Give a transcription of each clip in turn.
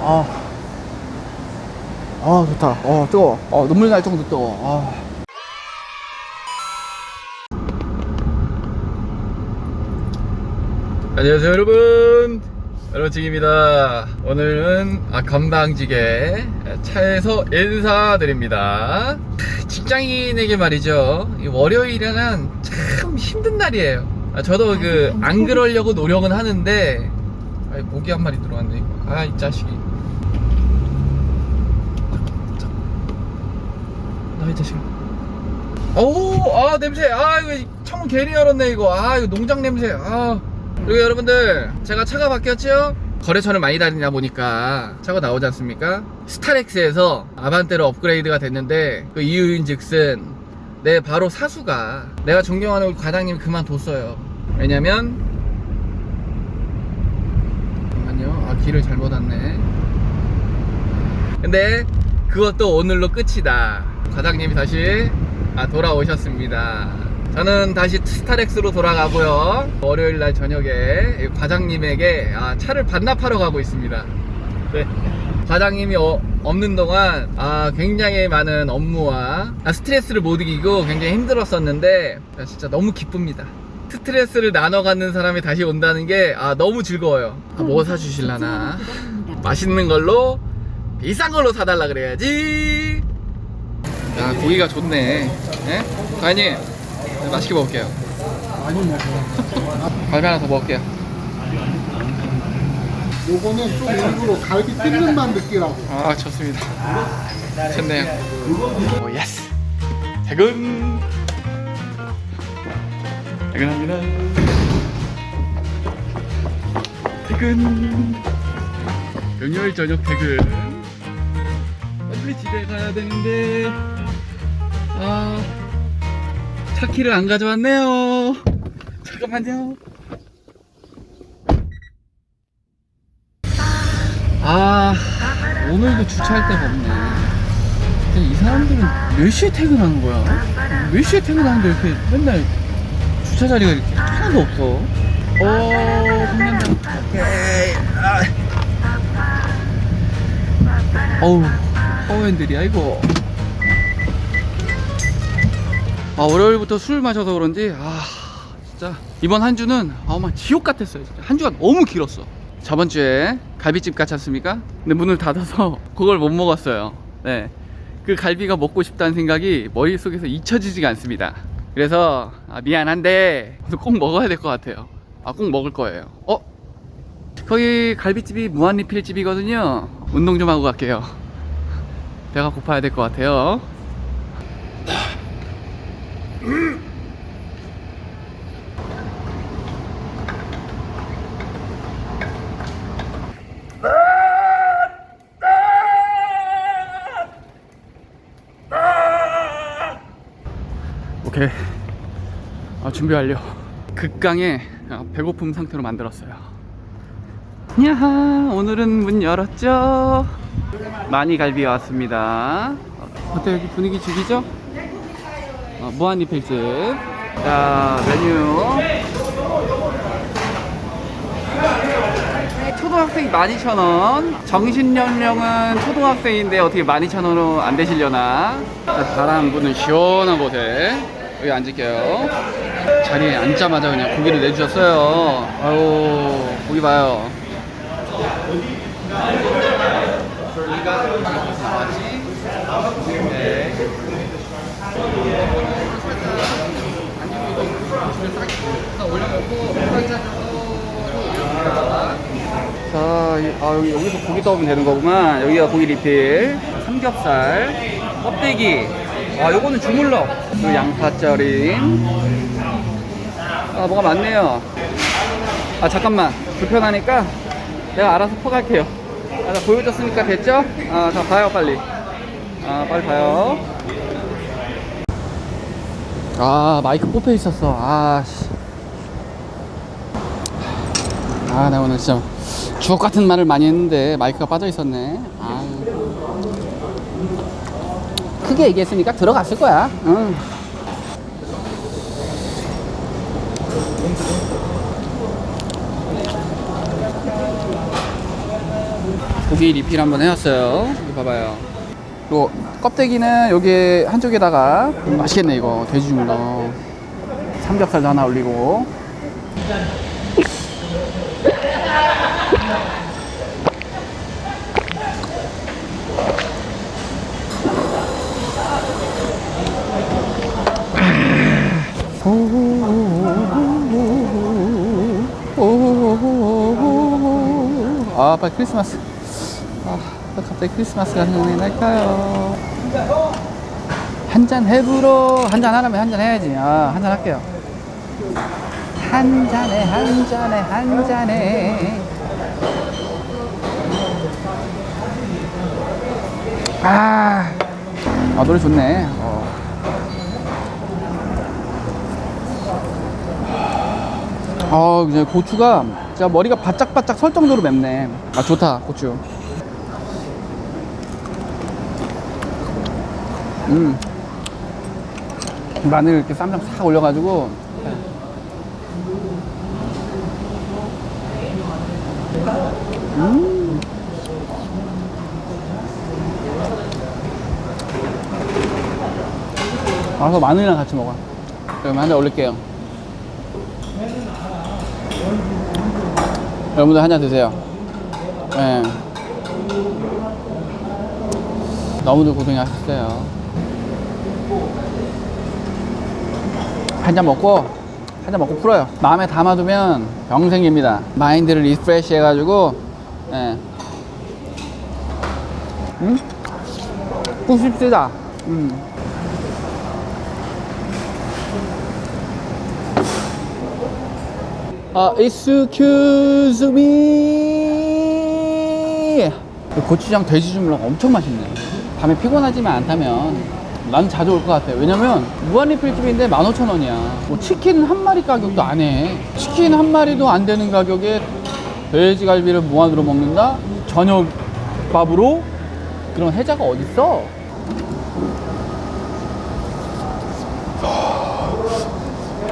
아, 아 좋다. 어 뜨거. 어 눈물 날 정도 뜨거. 아. 안녕하세요 여러분 여러분입니다 오늘은 아, 건방지게 차에서 인사드립니다 직장인에게 말이죠 이 월요일에는 참 힘든 날이에요 아, 저도 그 안 그러려고 노력은 하는데 아, 모기 한 마리 들어왔네. 아 이 자식이. 나 이 자식 오아 냄새. 아 이거 창문 괜히 열었네 이거. 아 이거 농장 냄새. 아. 그리고 여러분들 제가 차가 바뀌었죠? 거래처를 많이 다니다 보니까 차가 나오지 않습니까? 스타렉스에서 아반떼로 업그레이드가 됐는데 그 이유인 즉슨 내 바로 사수가 내가 존경하는 우리 과장님이 그만뒀어요 왜냐면 잠깐만요 아 길을 잘못 왔네 근데 그것도 오늘로 끝이다 과장님이 다시 아, 돌아오셨습니다 저는 다시 스타렉스로 돌아가고요. 월요일 날 저녁에 과장님에게 아, 차를 반납하러 가고 있습니다. 네. 과장님이 어- 없는 동안 아, 굉장히 많은 업무와 아, 스트레스를 못 이기고 굉장히 힘들었었는데 아, 진짜 너무 기쁩니다. 스트레스를 나눠 갖는 사람이 다시 온다는 게 아, 너무 즐거워요. 아, 뭐 사주실라나? 맛있는 걸로 비싼 걸로 사달라 그래야지. 야 고기가 좋네. 예? 과장님 맛있게 먹을게요. 많이 먹어. 갈비 하나 더 먹을게요. 요거는 좀 일부러 갈비 뜯는 맛 느끼라고. 아 좋습니다. 좋네요. 오 예스. 퇴근. 퇴근합니다. 퇴근. 금요일 저녁 퇴근. 빨리 집에 가야 되는데 아 차키를 안 가져왔네요. 잠깐만요. 아 오늘도 주차할 데가 없네 이 사람들은 몇 시에 퇴근하는 거야? 몇 시에 퇴근하는데 이렇게 맨날 주차 자리가 이렇게 하나도 없어 어 성난다 오케이 아. 어우 파워핸들이야 이거 아 월요일부터 술 마셔서 그런지 아 진짜 이번 한 주는 아마 지옥 같았어요 진짜 한 주가 너무 길었어 저번 주에 갈비집 갔지 않습니까? 근데 문을 닫아서 그걸 못 먹었어요. 네. 그 갈비가 먹고 싶다는 생각이 머릿속에서 잊혀지지가 않습니다. 그래서 아, 미안한데 꼭 먹어야 될 것 같아요. 아, 꼭 먹을 거예요. 어? 거기 갈비집이 무한리필집이거든요. 운동 좀 하고 갈게요. 배가 고파야 될 것 같아요. 오케이. 아, 준비 완료. 극강의 아, 배고픔 상태로 만들었어요. 야하, 오늘은 문 열었죠? 많이 갈비 왔습니다. 어때, 여기 분위기 죽이죠? 어, 무한리필집. 자, 메뉴. 초등학생이 12,000원. 정신연령은 초등학생인데 어떻게 12,000원으로 안 되시려나? 자, 바람 부는 시원한 곳에 여기 앉을게요. 자리에 앉자마자 그냥 고기를 내주셨어요. 아유, 고기 봐요. 네. 자, 이- 아, 여기, 여기서 고기 떠오면 되는 거구만. 여기가 고기 리필. 삼겹살, 껍데기. 아, 요거는 주물럭. 그리고 양파절임. 아, 뭐가 많네요. 아, 잠깐만. 불편하니까 내가 알아서 퍼갈게요. 아, 나 보여줬으니까 됐죠? 아, 자, 봐요, 빨리. 아, 빨리 봐요. 아, 마이크 뽑혀 있었어. 아, 씨. 아, 나 오늘 진짜 주옥 같은 말을 많이 했는데 마이크가 빠져 있었네. 아유. 크게 얘기했으니까 들어갔을 거야. 응. 고기 리필 한번 해왔어요. 여기 봐봐요. 요 껍데기는 여기 한쪽에다가 음, 맛있겠네 이거 돼지 중로 삼겹살도 하나 올리고. 아, 빨리 크리스마스. 아, 왜 갑자기 크리스마스가 생각이 날까요? 한 잔 해부러 한잔 하려면 한 잔 해야지. 아, 한 잔 할게요. 한 잔에 한 잔에 한 잔에. 아, 아 노래 좋네. 어. 아, 이제 고추가 진짜 머리가 바짝바짝 설 정도로 맵네. 아, 좋다, 고추. 음. 마늘 이렇게 쌈장 싹 올려가지고. 음. 와서 마늘이랑 같이 먹어. 그럼 한잔 올릴게요. 여러분들 한 잔 드세요. 예. 너무들 고생하셨어요. 한 잔 먹고, 한 잔 먹고 풀어요. 마음에 담아두면 병생입니다. 마인드를 리프레시 해가지고, 예. 응? 굽십시다. 음. 아, excuse me. 고추장 돼지 주물럭 엄청 맛있네. 밤에 피곤하지만 않다면 난 자주 올 것 같아. 왜냐면 무한리필집인데 15,000원이야. 뭐 치킨 한 마리 가격도 안 해. 치킨 한 마리도 안 되는 가격에 돼지갈비를 무한으로 먹는다? 저녁 밥으로? 그런 혜자가 어딨어?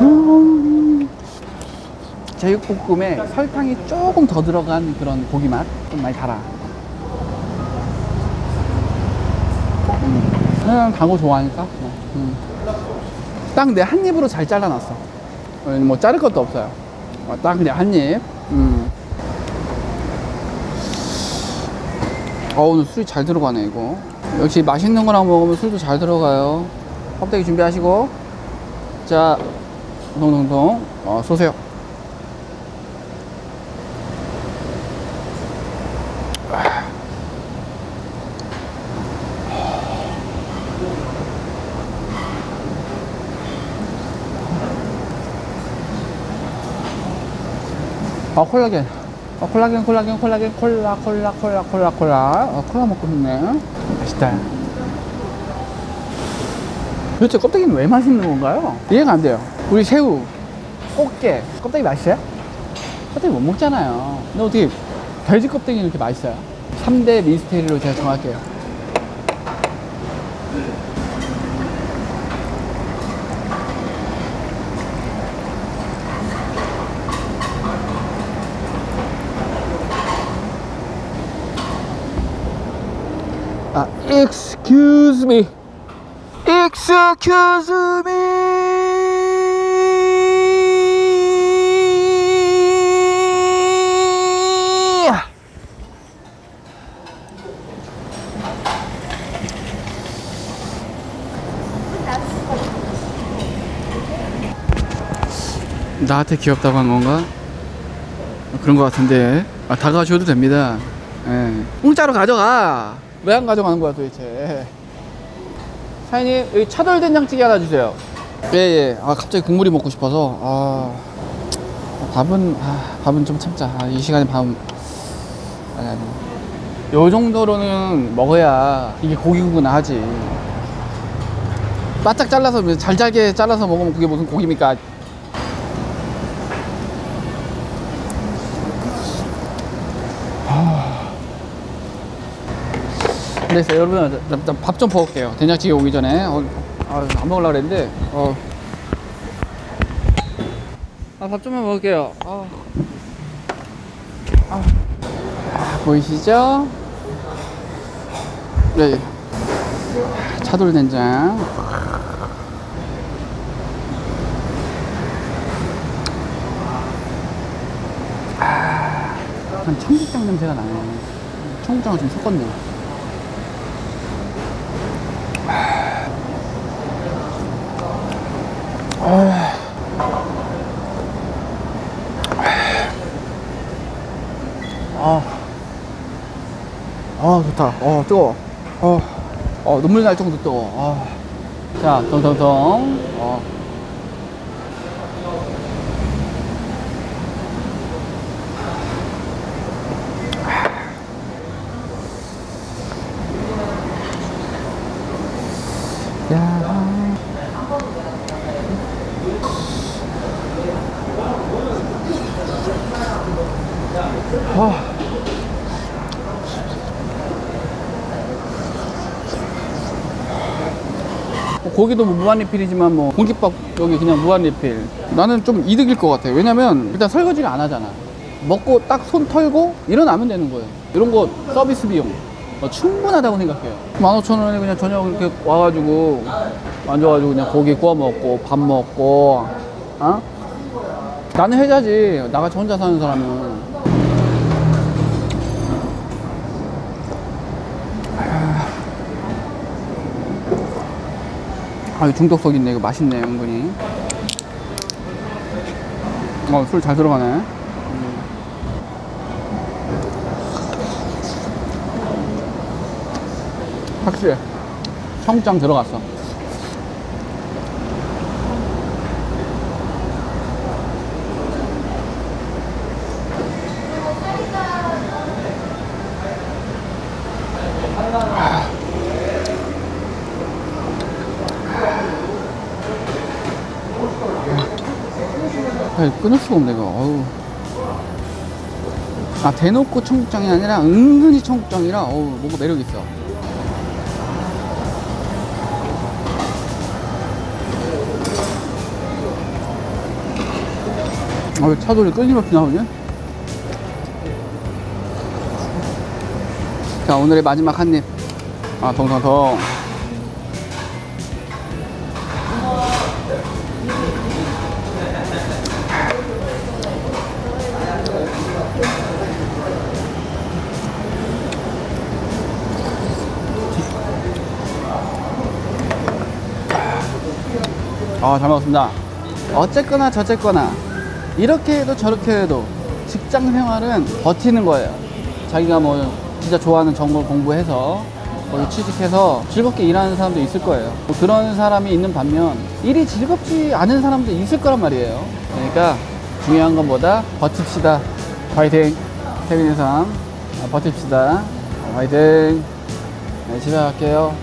음. 제육볶음에 설탕이 조금 더 들어간 그런 고기 맛 좀 많이 달아. 음. 그냥 단거 좋아하니까. 뭐. 음. 딱내 한 입으로 잘 잘라놨어. 어, 뭐 자를 것도 없어요. 어, 딱 그냥 한 입. 음. 어 오늘 술이 잘 들어가네 이거. 역시 맛있는 거랑 먹으면 술도 잘 들어가요. 껍데기 준비하시고 자 동동동 어, 쏘세요. 아 콜라겐. 아 콜라겐 콜라겐 콜라겐 콜라 콜라 콜라 콜라 콜라. 아 콜라 먹고 싶네. 맛있다. 도대체 껍데기는 왜 맛있는 건가요? 이해가 안 돼요. 우리 새우 꽃게. 껍데기 맛있어요? 껍데기 못 먹잖아요. 근데 어떻게 돼지 껍데기는 이렇게 맛있어요? 3대 미스테리로 제가 정할게요 아, excuse me. excuse me. 나한테 귀엽다고 한 건가? 그런 것 같은데. 아, 다가와줘도 됩니다. 예. 공짜로 가져가. 왜 안 가져가는 거야 도대체? 사장님 여기 차돌 된장찌개 하나 주세요. 예예. 아 갑자기 국물이 먹고 싶어서. 아 밥은 아, 밥은 좀 참자. 아, 이 시간에 밥 아니 아니. 요 정도로는 먹어야 이게 고기구나 하지. 바짝 잘라서 잘 잘게 잘라서 먹으면 그게 무슨 고기입니까? 그래서 여러분 밥 좀 먹을게요 된장찌개 오기 전에 어, 아, 안 먹으려고 그랬는데 어. 아, 밥 좀만 먹을게요 아. 아. 아, 보이시죠? 네. 차돌 된장. 아, 한 청국장 냄새가 나네. 청국장을 좀 섞었네. 아. 아 좋다. 어 뜨거. 어, 어 눈물 날 정도 뜨거. 아. 자, 덩덩덩. 어. 야. 아. 고기도 뭐 무한 리필이지만 뭐 공깃밥 여기 그냥 무한 리필. 나는 좀 이득일 것 같아 왜냐면 일단 설거지를 안 하잖아. 먹고 딱 손 털고 일어나면 되는 거예요. 이런 거 서비스 비용. 어, 충분하다고 생각해요. 15,000원에 그냥 저녁 이렇게 와가지고 앉아가지고 그냥 고기 구워 먹고 밥 먹고 어? 나는 해자지. 나같이 혼자 사는 사람은 아, 중독성 있네. 이거 맛있네, 은근히. 어, 술 잘 들어가네. 음. 확실해. 청장 들어갔어. 아, 끊을 수가 없네, 이거. 어우. 아, 대놓고 청국장이 아니라 은근히 청국장이라, 어우, 뭔가 매력 있어. 아, 왜 차돌이 끊임없이 나오냐? 자, 오늘의 마지막 한 입. 아, 덩덩덩. 아, 잘 먹었습니다. 어쨌거나 저쨌거나 이렇게 해도 저렇게 해도 직장 생활은 버티는 거예요. 자기가 뭐 진짜 좋아하는 전공을 공부해서 거기 취직해서 즐겁게 일하는 사람도 있을 거예요. 뭐 그런 사람이 있는 반면 일이 즐겁지 않은 사람도 있을 거란 말이에요. 그러니까 중요한 건 뭐다? 버팁시다. 화이팅! 태민의 삶 아, 버팁시다. 화이팅! 네, 집에 갈게요.